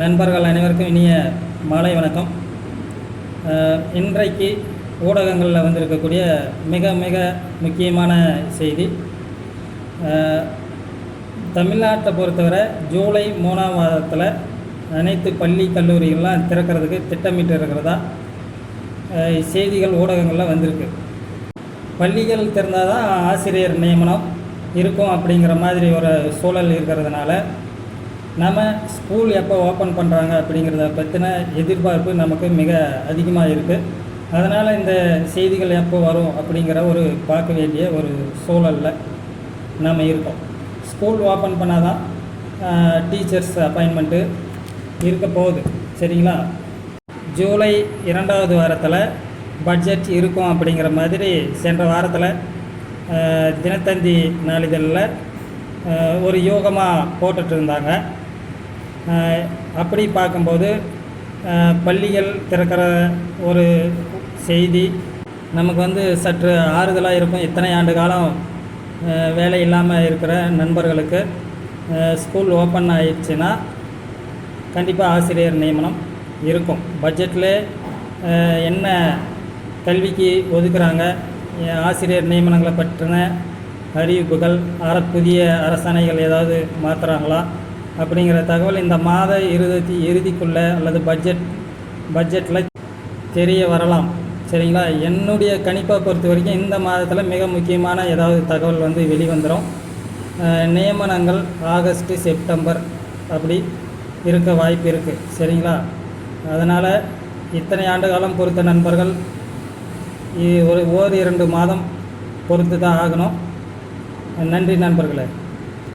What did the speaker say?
நண்பர்கள் அனைவருக்கும் இனிய மாலை வணக்கம். இன்றைக்கு ஊடகங்களில் வந்திருக்கக்கூடிய மிக மிக முக்கியமான செய்தி. தமிழ்நாட்டை பொறுத்தவரை ஜூலை மூணாம் மாதத்தில் அனைத்து பள்ளி கல்லூரிகள்லாம் திறக்கிறதுக்கு திட்டமிட்டு இருக்கிறதா செய்திகள் ஊடகங்களில் வந்திருக்கு. பள்ளிகள் திறந்தால் தான் ஆசிரியர் நியமனம் இருக்கும் அப்படிங்கிற மாதிரி ஒரு சூழல் இருக்கிறதுனால நம்ம ஸ்கூல் எப்போ ஓப்பன் பண்ணுறாங்க அப்படிங்கிறத பற்றின எதிர்பார்ப்பு நமக்கு மிக அதிகமாக இருக்குது அதனால் இந்த செய்திகள் எப்போ வரும் அப்படிங்கிற ஒரு பார்க்க வேண்டிய ஒரு சூழலில் நாம் இருக்கோம். ஸ்கூல் ஓப்பன் பண்ணால் தான் டீச்சர்ஸ் அப்பாயின்மெண்ட்டு இருக்க போகுது. சரிங்களா? ஜூலை இரண்டாவது வாரத்தில் பட்ஜெட் இருக்கும் அப்படிங்கிற மாதிரி சென்ற வாரத்தில் தினத்தந்தி நாளிதழில் ஒரு யோகமாக போட்டுட்டு இருந்தாங்க. அப்படி பார்க்கும்போது பள்ளிகள் திறக்கிற ஒரு செய்தி நமக்கு வந்து சற்று ஆறுதலாக இருக்கும். இத்தனை ஆண்டு காலம் வேலை இல்லாமல் இருக்கிற நண்பர்களுக்கு ஸ்கூல் ஓப்பன் ஆயிடுச்சுன்னா கண்டிப்பாக ஆசிரியர் நியமனம் இருக்கும். பட்ஜெட்டில் என்ன கல்விக்கு ஒதுக்குறாங்க ஆசிரியர் நியமனங்களை பற்றின அறிவிப்புகள் அற புதிய அரசாணைகள் ஏதாவது மாற்றுறாங்களா அப்படிங்கிற தகவல் இந்த மாத இறுதி இறுதிக்குள்ளே அல்லது பட்ஜெட் பட்ஜெட்டில் தெரிய வரலாம். சரிங்களா? என்னுடைய கணிப்பை பொறுத்த வரைக்கும் இந்த மாதத்தில் மிக முக்கியமான ஏதாவது தகவல் வந்து வெளிவந்துடும் நியமனங்கள் ஆகஸ்ட்டு செப்டம்பர் அப்படி இருக்க வாய்ப்பு இருக்குது சரிங்களா? அதனால் இத்தனை ஆண்டு காலம் பொறுத்த நண்பர்கள் ஒரு ஓர் இரண்டு மாதம் பொறுத்து தான் ஆகணும். நன்றி நண்பர்களே.